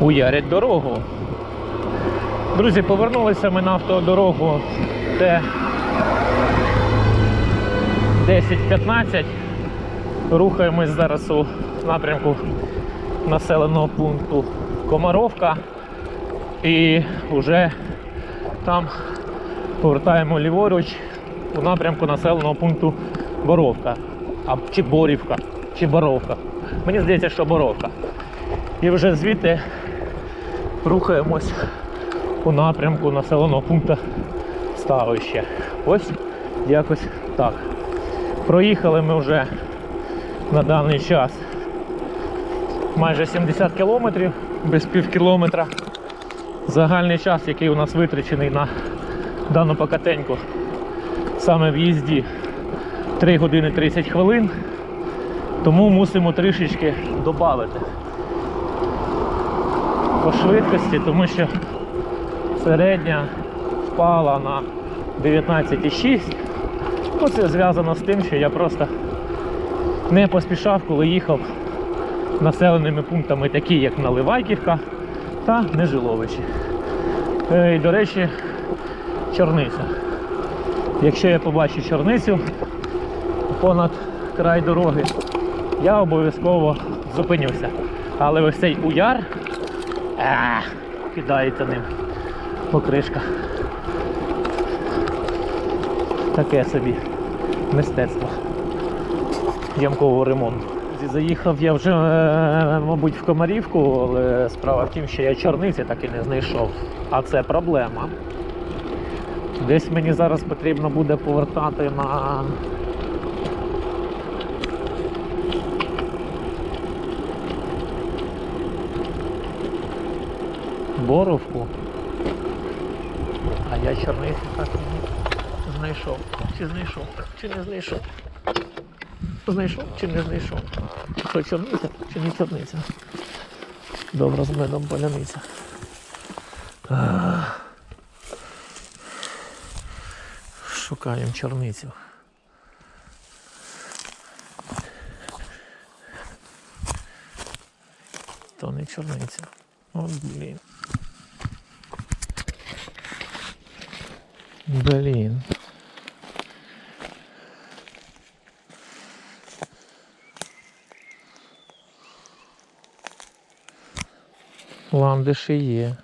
уярять дорогу. Друзі, повернулися ми на автодорогу Т 10-15. Рухаємось зараз у напрямку населеного пункту Комаровка. І вже там повертаємо ліворуч у напрямку населеного пункту Боровка. А, чи Борівка, чи Боровка. Мені здається, що Боровка. І вже звідти рухаємось у напрямку населеного пункту Ставище. Ось якось так. Проїхали ми вже на даний час майже 70 кілометрів без пів кілометра. Загальний час, який у нас витрачений на дану покатеньку, саме в їзді 3 години 30 хвилин. Тому мусимо трішечки додати по швидкості, тому що середня впала на 19,6. Ну, це зв'язано з тим, що я просто не поспішав, коли їхав населеними пунктами, такі як Наливайківка та Нежиловичі. Е, І, до речі, чорниця. Якщо я побачу чорницю понад край дороги, я обов'язково зупинюся. Але ось цей уяр а, кидається ним покришка. Таке собі мистецтво ямкового ремонту. Заїхав я вже, е, мабуть, в Комарівку, але справа в тім, що я чорниці так і не знайшов. А це проблема. Десь мені зараз потрібно буде повертати на. Боровку. А я чорниці так не знайшов. Чи знайшов? Чи не знайшов? Знайшов чи не знайшов? Що чорниця чи не чорниця? Добре з медом поляниця. Шукаємо чорницю. То не чорниця. От блін. Блін. Ландиші є.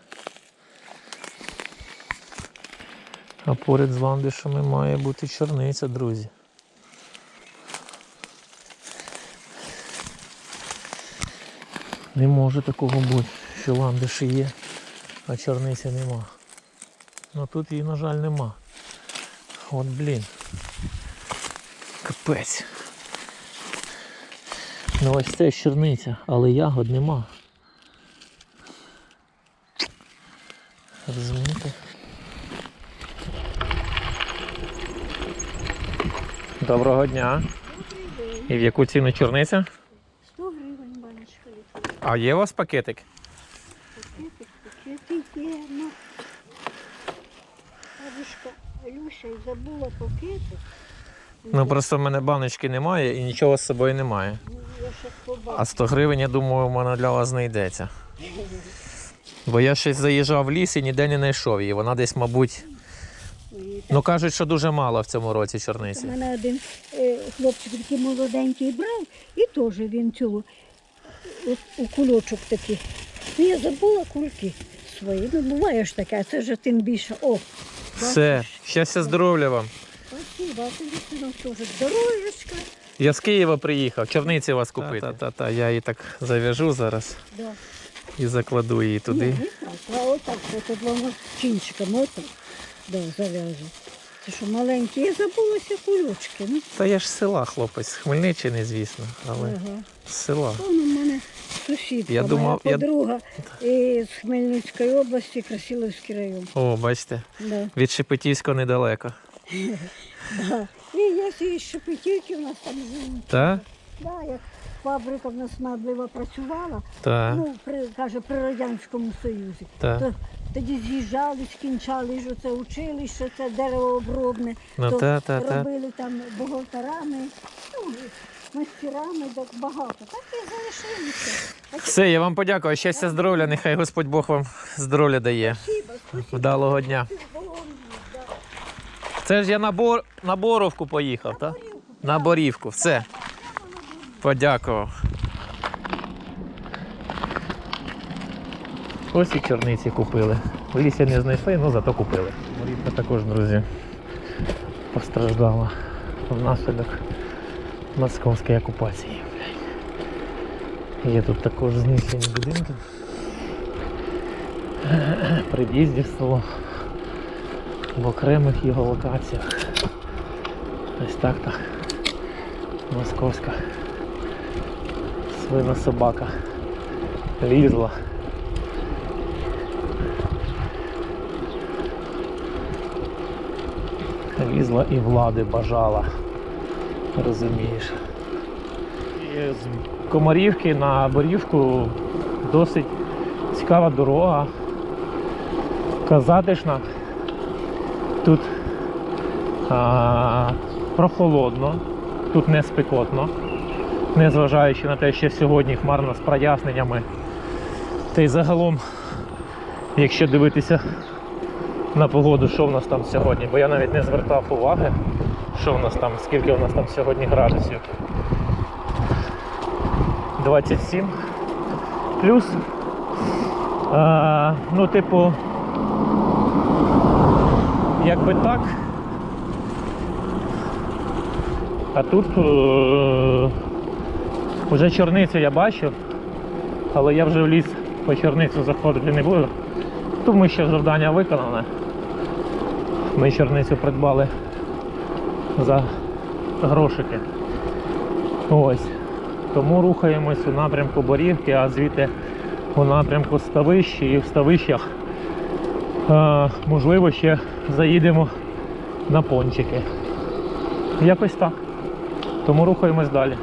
А поряд з ландишами має бути чорниця, друзі. Не може такого бути, що ландиші є, а чорниці нема. Ну тут її, на жаль, нема. От блін. Капець. Ну ось це чорниця, але ягод нема. Розумієте? Доброго дня. І в яку ціну чорниця? 100 гривень баночка. А є у вас пакетик? Пакетик, пакетик є. Ну, бабушка Люся і забула пакетик. Ну просто в мене баночки немає і нічого з собою немає. Ну. А 100 гривень, я думаю, у мене для вас знайдеться. Бо я щось заїжджав в ліс і ніде не знайшов її. Вона десь, мабуть. Ну кажуть, що дуже мало в цьому році У мене один е, хлопчик такий молоденький брав, і теж він цього у кульочок такий. Ну, я забула кульки свої. Ну, буває ж таке, а це вже тим більше. О, Все, щастя, здоров'я вам. спасибо, а тобі синок теж здоров'ячка. Я з Києва приїхав, чорниці вас купити. Та-та-та, я її так зав'яжу зараз Да. і закладу її туди. Ні, не так, а отак, от двома кінчиками, отак. Да, зав'яжу. Це що маленькі, я забулася кульочки. Ну, Та я ж з села хлопець, з Хмельниччини, звісно, але ага. з села. Вон у мене сусідка, Я думав, моя подруга із Хмельницької області, Красилівський район. О, бачите, Да. від Шепетівського недалеко. Да. І я ці шепетівки у нас там живуть. Та? Да, як фабрика в нас меблева працювала, Та. ну, при, каже, при Радянському Союзі. Та. То, тоді з'їжджали, скінчали ж оце училище, це деревообробне, Ну, то та, та, та. робили там бухгалтерами. Ну, мастерами так багато. Так і залишилися. Все, я вам дякую. Щастя, здоров'я. Нехай Господь Бог вам здоров'я дає. Вдалого дня. Це ж я на, бор... на Боровку поїхав, так? На Борівку. Все. Подякував. Ось і чорниці купили. В лісі не знайшли, ну зато купили. Борівка також, друзі, постраждала внаслідок московської окупації. Є тут також знищені будинки. При в'їзді в село в окремих його локаціях. Ось так так. Московська свина собака лізла. Лізла і влади бажала. Розумієш. З Комарівки на Борівку досить цікава дорога. Казатишна. Тут а, прохолодно, тут не спекотно, незважаючи на те, що сьогодні хмарно з проясненнями. Та й загалом, якщо дивитися на погоду, що в нас там сьогодні, бо я навіть не звертав уваги, що в нас там, скільки в нас там сьогодні градусів. 27 плюс. А, ну, типу, якби так. А тут е- вже чорницю я бачив, але я вже в ліс по чорницю заходити не буду. Тому що завдання виконане. Ми чорницю придбали за грошики. Ось. Тому рухаємось у напрямку Борівки, а звідти у напрямку Ставищі і в Ставищах можливо ще заїдемо на пончики. Якось так. Тому рухаємось далі.